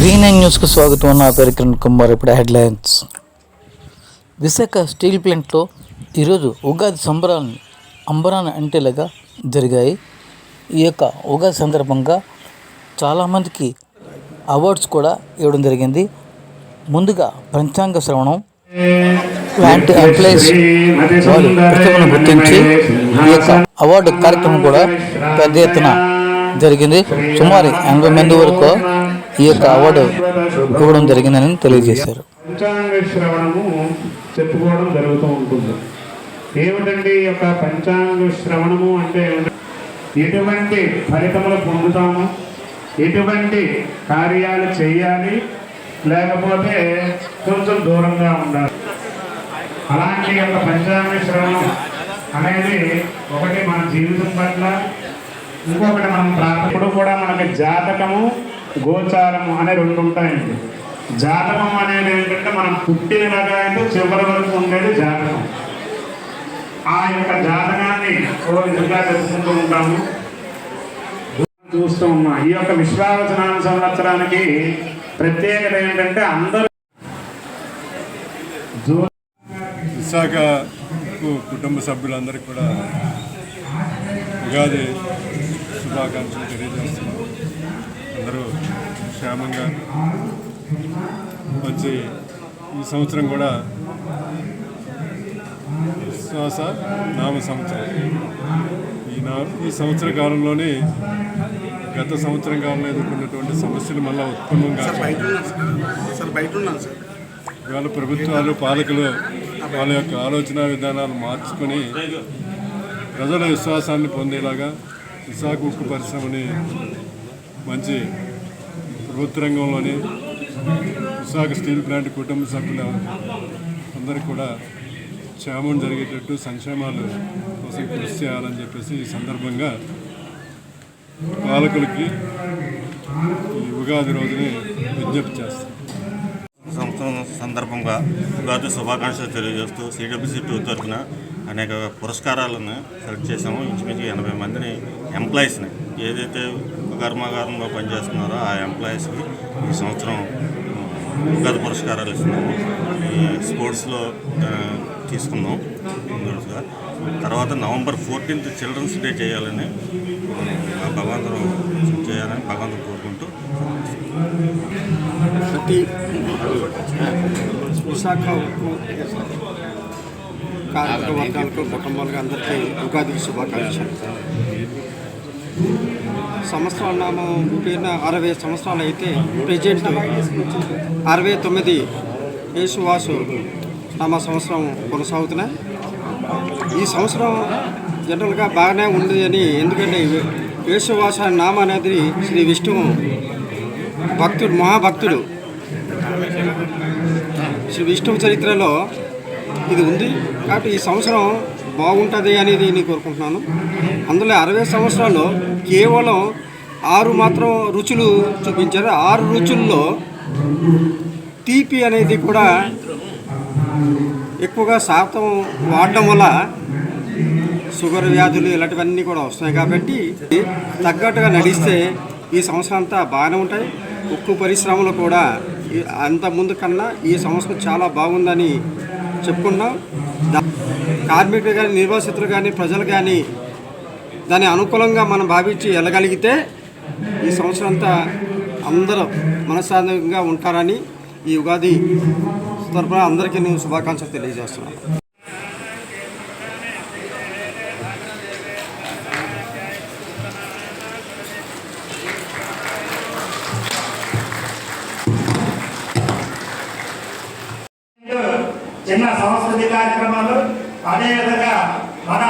Green న్యూస్కు స్వాగతం. నా పేరు కిరణ్ కుమార్. ఇప్పుడు హెడ్లైన్స్. విశాఖ స్టీల్ ప్లాంట్లో ఈరోజు ఉగాది సంబరాలను అంబరాన అంటేలాగా జరిగాయి. ఈ యొక్క ఉగాది సందర్భంగా చాలామందికి అవార్డ్స్ కూడా ఇవ్వడం జరిగింది. ముందుగా పంచాంగ శ్రవణం లాంటి ఎంప్లాయీస్ వారి ప్రతిభను గుర్తించి ఈ యొక్క అవార్డు కార్యక్రమం కూడా పెద్ద ఎత్తున జరిగింది. సుమారు ఎనభై మంది వరకు ఈ యొక్క అవార్డు ఇవ్వడం జరిగిందని తెలియజేశారు. పంచాంగ శ్రవణము చెప్పుకోవడం జరుగుతూ ఉంటుంది. ఏమిటండి ఈ యొక్క పంచాంగ శ్రవణము అంటే ఎటువంటి ఫలితములు పొందుతాము? ఎటువంటి కార్యాలు చేయాలి? లేకపోతే కొంచెం దూరంగా ఉండాలి. అలాంటి యొక్క పంచాంగ శ్రవణం అనేది ఒకటి మన జీవితం పట్ల ఇంకొకటి మనం ప్రార్థనప్పుడు కూడా మనకి జాతకము గోచారము అనే రెండు ఉంటాయండి. జాతకం అనేది ఏంటంటే మనం పుట్టిన రకాయంతో చివరి వరకు ఉండేది జాతకం. ఆ యొక్క జాతకాన్ని ఓ విధంగా తెలుసుకుంటూ ఉంటాము. చూస్తూ ఉన్నాం. ఈ యొక్క విశ్వావచనామ సంవత్సరానికి ప్రత్యేకత ఏంటంటే అందరూ విశాఖ కు- కుటుంబ సభ్యులందరికీ కూడా ఉగాది శుభాకాంక్షలు తెలియజేస్తున్నాం. అందరూ క్షేమంగా మంచి ఈ సంవత్సరం కూడా విశ్వాస నామ సంవత్సరం. ఈ నా ఈ సంవత్సర కాలంలోనే గత సంవత్సరం కాలంలో ఎదుర్కొన్నటువంటి సమస్యలు మళ్ళీ ఉత్పన్నం ఇవాళ ప్రభుత్వాలు పాలకులు వాళ్ళ యొక్క ఆలోచన విధానాలు మార్చుకొని ప్రజల విశ్వాసాన్ని పొందేలాగా విశాఖ ఉక్కు పరిశ్రమని మంచి ప్రభుత్వ రంగంలోని విశాఖ స్టీల్ ప్లాంట్ కుటుంబ సభ్యుల అందరికీ కూడా క్షేమం జరిగేటట్టు సంక్షేమాలు కోసం కృషి చేయాలని చెప్పేసి ఈ సందర్భంగా పాలకులకి ఈ ఉగాది రోజుని విజ్ఞప్తి చేస్తాం. సంవత్సరం సందర్భంగా ఉగాది శుభాకాంక్షలు తెలియజేస్తూ సిడబ్ల్యూసీ టూ తరఫున అనేక పురస్కారాలను సెలెక్ట్ చేసాము ఇంచుమించు ఎనభై మందిని ఎంప్లాయీస్ని ఏదైతే కర్మాగారంలో పనిచేస్తున్నారో ఆ ఎంప్లాయీస్కి ఈ సంవత్సరం ఉగాది పురస్కారాలు ఇస్తున్నాము. ఈ స్పోర్ట్స్లో తీసుకున్నాం. తర్వాత నవంబర్ ఫోర్టీన్త్ చిల్డ్రన్స్ డే చేయాలని భగవంతుడు చేయాలని భగవంతుడు కోరుకుంటూ ప్రతి విశాఖ ఉక్కు కార్మిక వర్గాలకు కుటుంబాలకు అందరికీ ఉగాది శుభాకాంక్షలు. సంవత్సరాల నామం పేరున అరవై సంవత్సరాలు అయితే ప్రజెంట్ అరవై తొమ్మిది యేసువాసు నామ సంవత్సరం కొనసాగుతున్నాయి. ఈ సంవత్సరం జనరల్గా బాగానే ఉంది అని ఎందుకంటే యేసువాస నామ అనేది శ్రీ విష్ణువు భక్తుడు మహాభక్తుడు. శ్రీ విష్ణువు చరిత్రలో ఇది ఉంది. కాబట్టి ఈ సంవత్సరం బాగుంటుంది అనేది నేను కోరుకుంటున్నాను. అందులో అరవై సంవత్సరాల్లో కేవలం ఆరు మాత్రం రుచులు చూపించారు. ఆరు రుచుల్లో తీపి అనేది కూడా ఎక్కువగా శాతం వాడడం వల్ల షుగర్ వ్యాధులు ఇలాంటివన్నీ కూడా వస్తాయి కాబట్టి తగ్గట్టుగా నడిస్తే ఈ సంవత్సరం అంతా బాగానే ఉంటాయి. ఉక్కు పరిశ్రమలు కూడా అంతకుముందు అంత ముందు కన్నా ఈ సంవత్సరం చాలా బాగుందని చెప్పుకున్నాం. కార్మికులు కానీ నిర్వాసితులు కానీ ప్రజలు కానీ దాని అనుకూలంగా మనం భావించి వెళ్ళగలిగితే ఈ సంవత్సరం అంతా అందరూ మనశ్శాంతంగా ఉంటారని ఈ ఉగాది తరఫున అందరికీ నేను శుభాకాంక్షలు తెలియజేస్తున్నాను. చిన్న సంస్కృతి కార్యక్రమాలు అదేవిధంగా మన